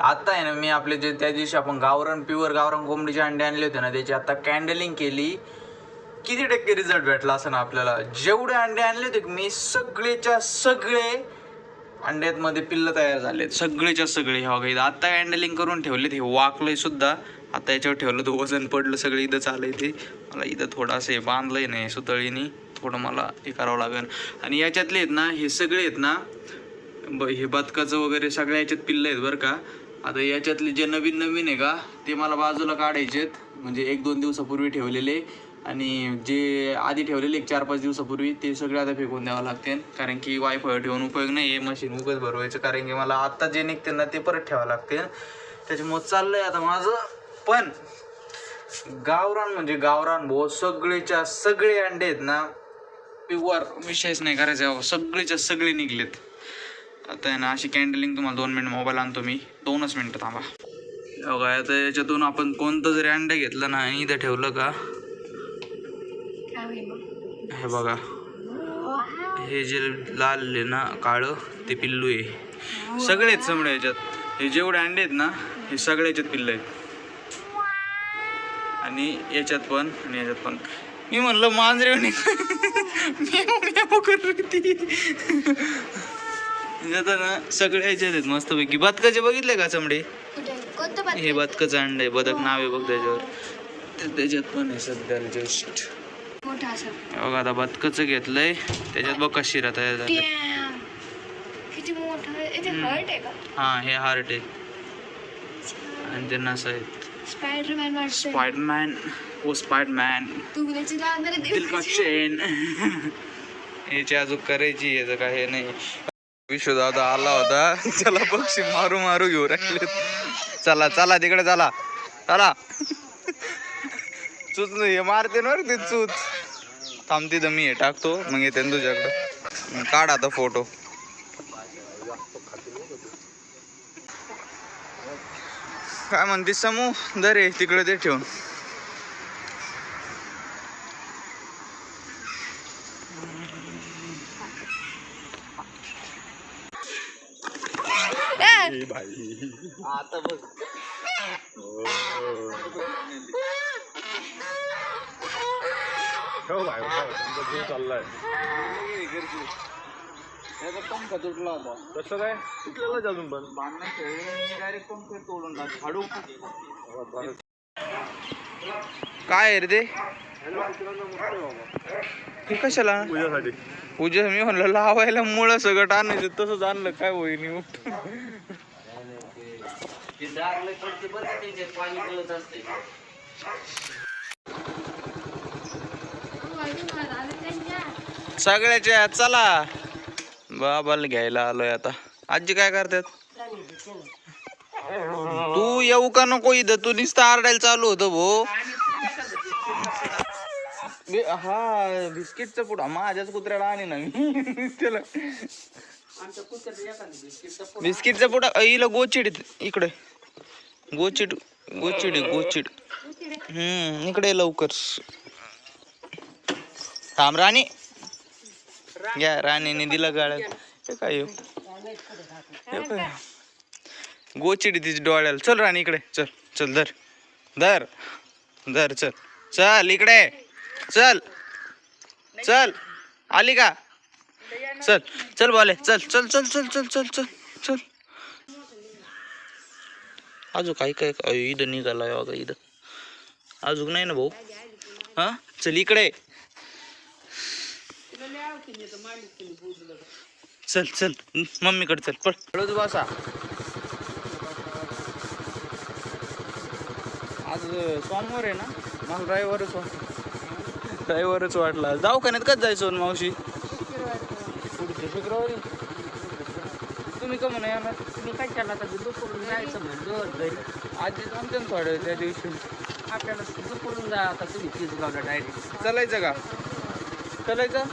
आता आहे ना मी आपले जे त्या दिवशी आपण गावरान प्युअर गावरान कोंबडीचे अंडे आणले होते ना त्याची आता कॅन्डलिंग केली. किती टक्के रिझल्ट भेटला असं ना आपल्याला? जेवढे अंडे आणले होते मी सगळेच्या सगळे अंड्यातमध्ये पिल्ल तयार झालेत. सगळेच्या सगळे हो हे बघा इथं आता हँडलिंग करून ठेवलेत हे वाकलंय सुद्धा. आता याच्यावर ठेवलं तर वजन पडलं सगळं इथं चाललंय ते. मला इथं थोडंसं हे बांधलंय नाही सुतळीनी. थोडं मला हे करावं लागेल. आणि याच्यातले आहेत ना हे सगळे आहेत ना ब हे बदकाचं वगैरे सगळ्या याच्यात पिल्लं आहेत बरं का. आता याच्यातले जे नवीन नवीन आहे का ते मला बाजूला काढायचेत. म्हणजे एक दोन दिवसापूर्वी ठेवलेले आणि जे आधी ठेवलेले एक चार पाच दिवसापूर्वी ते सगळे आता फेकून द्यावं लागते कारण की वायफाय ठेवून उपयोग नाही आहे मशीन उगच भरवायचं. कारण की मला आत्ता जे निघते ना ते परत ठेवावं लागते त्याच्यामुळं चाललंय आता माझं. पण गावरान म्हणजे गावरान भाऊ सगळेच्या सगळे अंडे आहेत ना प्युअर विषयच नाही करायचा सगळेच्या सगळे निघलेत. आता आहे ना अशी कॅन्डलिंग तुम्हाला दोन मिनिट मोबाईल आणतो मी. दोनच मिनटं थांबा. बघा आता याच्यातून आपण कोणतं जरी अंडे घेतलं ना आणि इथं ठेवलं का? हे बघा. हे जे लाल आहे ना काळं ते पिल्लू आहे. सगळे आहेत समोर याच्यात. हे जेवढे अंडे आहेत ना हे सगळे याच्यात पिल्लं आहेत. आणि याच्यात पण आणि याच्यात पण. मी म्हणलं मांजरे आता ना सगळे याच्यात आहेत मस्तपैकी. बदकाचे बघितले का चमडे? कोणतं हे बदकाचं अंड बदक नाव आहे बघ त्याच्यावर. ते त्याच्यात पण आहे सध्याला जस्ट. मोठा असं. बघा आता बदकाचं घेतलंय. त्याच्यात बघ कशी राहत Damn. किती मोठं आहे. इथे हर्ट आहे का? हा हे हार्ट आहे. आणि ते नस आहेत. स्पायडरमॅन वाटतंय स्पायडरमॅन ओ स्पायडरमॅन तू गुलाची लागणार दिल का चेन याची अजून करायची याचं काय हे नाही. विश्वदादा आला होता. चला पक्षी मारू मारू घेऊ राहिले चला चला तिकडे चला. चला. चूच नाही हे मारते ना रे ते चूच थांबते तर मी हे टाकतो मग येते तुझ्याकडं. काढा काढ आता फोटो. काय म्हणते समू? दरे तिकडे ते ठेवून. आता बघ. पंखा तुटला होता. कसं काय? तुटलेलं अजून पण. बांधणं खेळले डायरेक्ट पंख तोडून टाक हाडू काय आहे रे ते? हे कशाला? पूजासाठी. पूजा मी म्हणलं लावायला मुळं सगळं आणायचं तसंच आणलं काय होईल सगळ्याच्या चला. बाबाला घ्यायला आलोय आता. आजी काय करतात? तू येऊ का नको इथं? तू नुसतं आरडायला चालू होतं भो. बे- हा बिस्किटचा पुडा. माझ्याच कुत्र्याला आणि ना मी. त्याला. बिस्किटचा पुडा. इला गोचिड इकडे. गोचिड गोचिड गोचिड. हम्म इकडे लवकर. थांब राणी. घ्या राणीने दिला गाळ्यात काय येऊ काय? गोचिडी तिची डोळ्याला. चल राणी इकडे. चल चल धर. धर. धर चल. चल इकडे. चल. चल. आली का? चल. चल बोले. चल चल चल चल चल चल चल चल. अजून काही काय अयो, इथं निघाला बघा इथं. अजून नाही ना भाऊ? हा? चल इकडे. चल चल. मम्मीकडे चल पळ. हळूच बसा. आज सोमवार आहे ना? मला ड्रायव्हरच ड्रायव्हरच वाटला जाऊ का नाही कच जायचं मावशी? पुढच्या शुक्रवारी? तुम्ही का म्हणा येणार? मी आता? दुपारून जायचं म्हणलं घरी आजी थांबते ना थोड्या त्या दिवशी. आपल्याला दुपारून जा आता तुम्ही तीच गावला डायरेक्ट चालायचं का? चालायचं?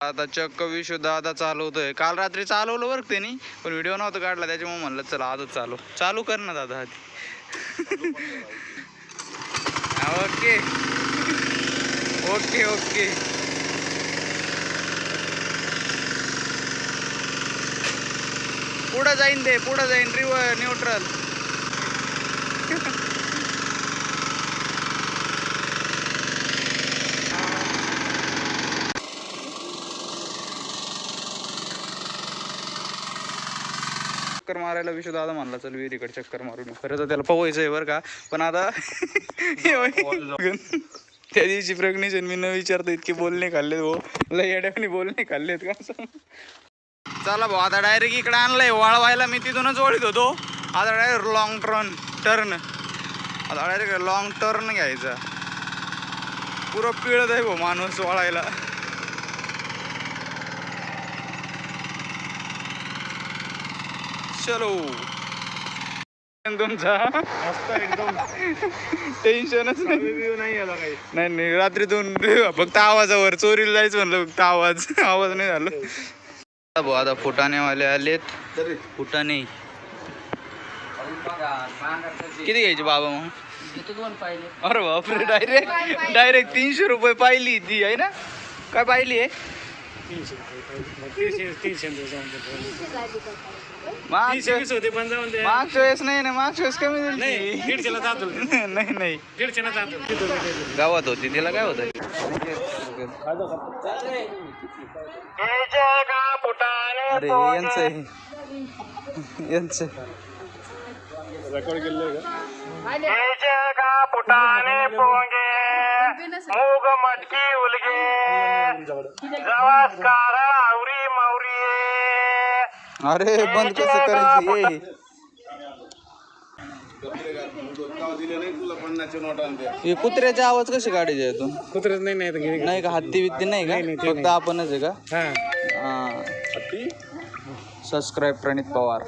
आता चक्क विश्व दादा चालवतोय. काल रात्री चालवलं बरं त्यांनी पण व्हिडिओ नव्हता काढला त्याच्यामुळे म्हणलं चला आजच चालू. चालू कर ना दादा आधी. ओके. Okay okay. पुढं जाईन ते पुढं जाईन. रिव न्यूट्रल चक्कर मारायला विश्व दादा म्हणला चल विहिरीकडे चक्कर मारून खरं तर त्याला पवायचं आहे बरं का पण आता हे त्या दिवशी प्रेग्नेशन मी न विचारता इतके बोलणे खाल्लेत भाऊ. लय येड्याने बोलणे खाल्लेत का चला भाऊ आता डायरेक्ट इकडे आणलंय वाळवायला मी तिथूनच ओळीत होतो. आता डायरेक्ट लॉंग टर्न टर्न आता डायरेक्ट लॉंग टर्न घ्यायचा. पुरं पिळत आहे भाऊ माणूस वाळायला. चलो. तुमचा टेन्शनच नाही. नाही रात्रीतून फक्त आवाजावर चोरीला जायचं म्हणलं फक्त आवाज आवाज नाही झालं. भाऊ आता फुटाणेवाले आलेत. फुटाणे. किती घ्यायचे बाबा मग? इथं दोन पाहिले. अरे बापरे डायरेक्ट डायरेक्ट तीनशे रुपये पाहिली ती आहे ना? काय पाहिली आहे? तीनशे तीनशे तीनशे तीनशे मागच्या वीस होते पण जाऊन ते मागच्या वेळेस नाही ना मागच्या वेळेस कमी दिली नाही दीडशेला जातो नाही नाही दीडशेला जातो गावात होती तिला काय होतं अरे यांचं आहे. यांचं रेकॉर्ड केलं का अरे बंद कसं करायचं हे कुत्र्याचे आवाज कसे काढायचे यातून कुत्र्यात नाही नाही. नाही का हत्ती बित्ती नाही का फक्त आपणच आहे का हा हा सबस्क्राईब प्रणित पवार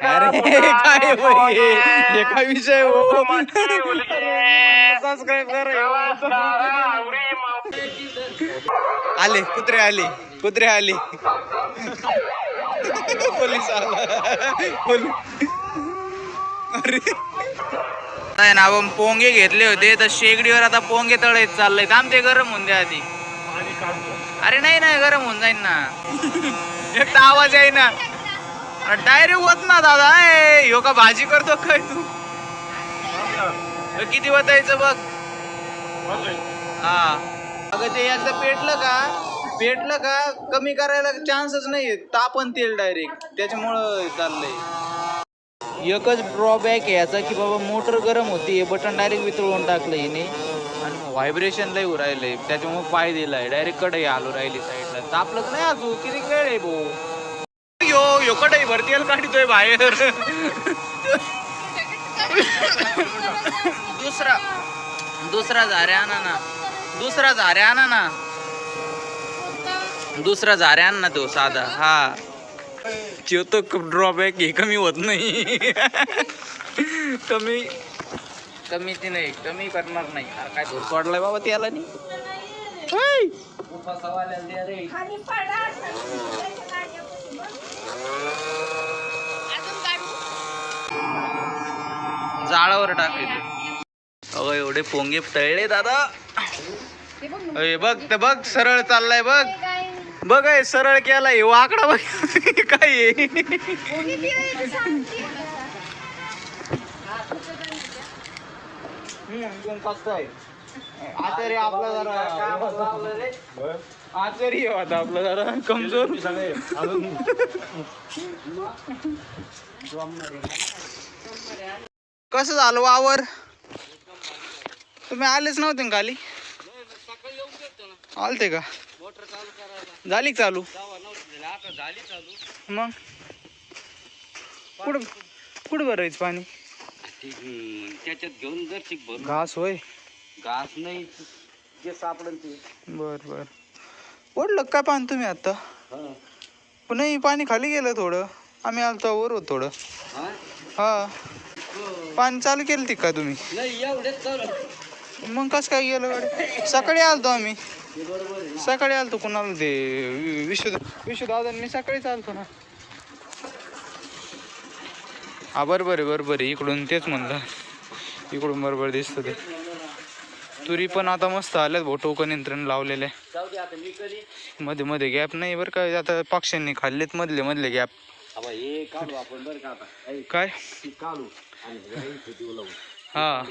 अरे काय हे? हे काय विषय हो सबस्क्राईब कर आले कुत्रे आले कुत्रे आले. पोलीस आला. अरे. नाही ना आपण पोंगे घेतले होते तर शेगडीवर आता पोंगे तळायत चाललंय. थांब ते गरम होऊन द्या आधी. अरे नाही नाही गरम होऊन जाईन ना. एक आवाज आहे ना डायरेक्ट होत ना दादा ए, ह्यो का भाजी करतो काय तू? किती वतायचं बघ. हा. अगं ते एकदा पेटलं का? पेटलं का कमी करायला चान्सच नाही तापन तेल डायरेक्ट. त्याच्यामुळं चाललंय. एकच ड्रॉबॅक आहे याचा की बाबा मोटर गरम होती हे बटन डायरेक्ट वितळून टाकलं हिने. आणि व्हायब्रेशन लय राहिलंय त्याच्यामुळे पाय दिलाय. डायरेक्टकडे आलो राहिली साईडला तापलंच नाही अजून. किती वेळ आहे भाऊ? यो यो कडे भरती काढतोय बाहेर. दुसरा दुसरा झाऱ्या आणा ना. दुसरा झाऱ्या आणा ना. दुसरा झाऱ्या आण ना तो साधा. हा. तो ड्रॉबॅक हे कमी होत नाही. कमी कमी ती नाही कमी करणार नाही. काय धूर पडलाय बाबा त्याला नाही. जाळावर टाकायचं अगं एवढे पोंगे तळले दादा. अय बघ ते बघ सरळ चाललाय बघ. बघ हे सरळ केलाय हे वाकडा बघ. काय. आचारी आपला जरा आचारी होता आपला जरा. कमजोर. कसं झालं वावर? तुम्ही आलेच नव्हते ना खाली? आलते का? झाली चालू? मग? कुठं कुठं भरायचं पाणी? त्याच्यात घेऊन जर घास होय? घास नाही जे सापडन ते. बर बर. ओढलं काय पाणी तुम्ही आता? पण नाही पाणी खाली गेलं थोडं. आम्ही आलतो वर होत थोडं. हा? हा. पाणी चालू केलं ती का तुम्ही? मग कसं काय गेलं गाडी? सकाळी आलतो आम्ही. सकाळी आलतो कुणाला ते? विश्व विश्वदादा मी सकाळीच आलतो ना. हा बरोबर आहे बरोबर आहे. इकडून तेच म्हणलं. इकडून बरोबर दिसतं ते. तुरी पण आता मस्त आल्यात भाऊ टोकन यंत्रण लावलेले. मध्ये मध्ये गॅप नाही बरं का आता पक्ष्यांनी खाल्लेत मधले मधले गॅप. हे काय? हा.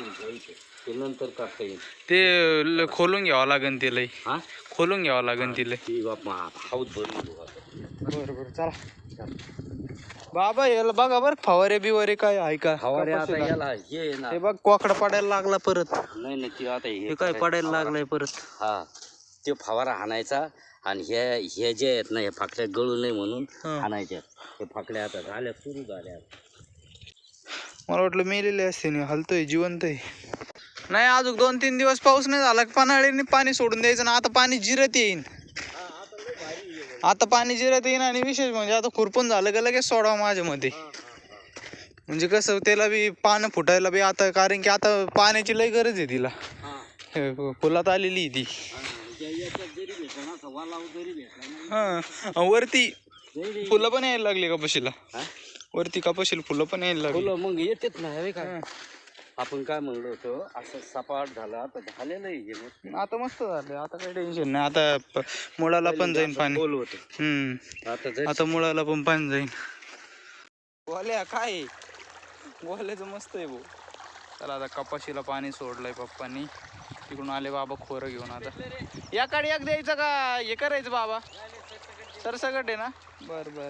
ते खोलून घ्यावं लागेल ते लई. हा? खोलून घ्यावं लागेल ती लई. ती बाप मा हाऊस भरून देऊ आता. बरं बरं चला. बाबा याला बघा बरं फवारे बिवारे काय आहे का? हवारे आता कपाशीला. याला हे आहे ना. हे बघ कोकडा पडायला लागला परत. नाही नाही ते आता हे हे काय पडायला लागलाय परत? हा. ते फवारा हाणायचा आणि ह्या हे जे आहेत ना हे फाकड्या गळू नये म्हणून हा. हाणायच्या हे फाकड्या आता झाल्या सुरू झाल्या. मला वाटलं मेलेले असते नाही हलतोय जिवंत आहे. नाही अजून दोन तीन दिवस पाऊस नाही झाला की पन्हाळ्याने पाणी सोडून द्यायचं ना आता पाणी जिरत येईन. आता पाणी जिरत येईन आणि विशेष म्हणजे आता खुरपून झालं का लगेच सोडावं माझ्या मते म्हणजे कसं त्याला बी पानं फुटायला बी आता कारण की आता पाण्याची लय गरज आहे तिला. हे. फुलात आलेली ती. हा. वरती फुलं पण यायला लागली कपाशीला? वरती कपाशीला फुलं पण यायला लागली? मग येतेच ना आपण काय म्हणलो होतो असं सपाट झालं आता झालेलं आहे हे मग. आता मस्त झालं आता काही टेन्शन नाही आता प- मुळाला पण जाईन पाणी. खोल होतं. हम्म आता जर आता मुळाला पण पाणी जाईन. गोल्या काय? गोल्याचं मस्त आहे भाऊ. चला आता कपाशीला पाणी सोडलंय पप्पांनी. तिकडून आले बाबा खोरं घेऊन आता. याकडे एक द्यायचं का? हे करायचं बाबा. सरसकट आहे ना? बर बर.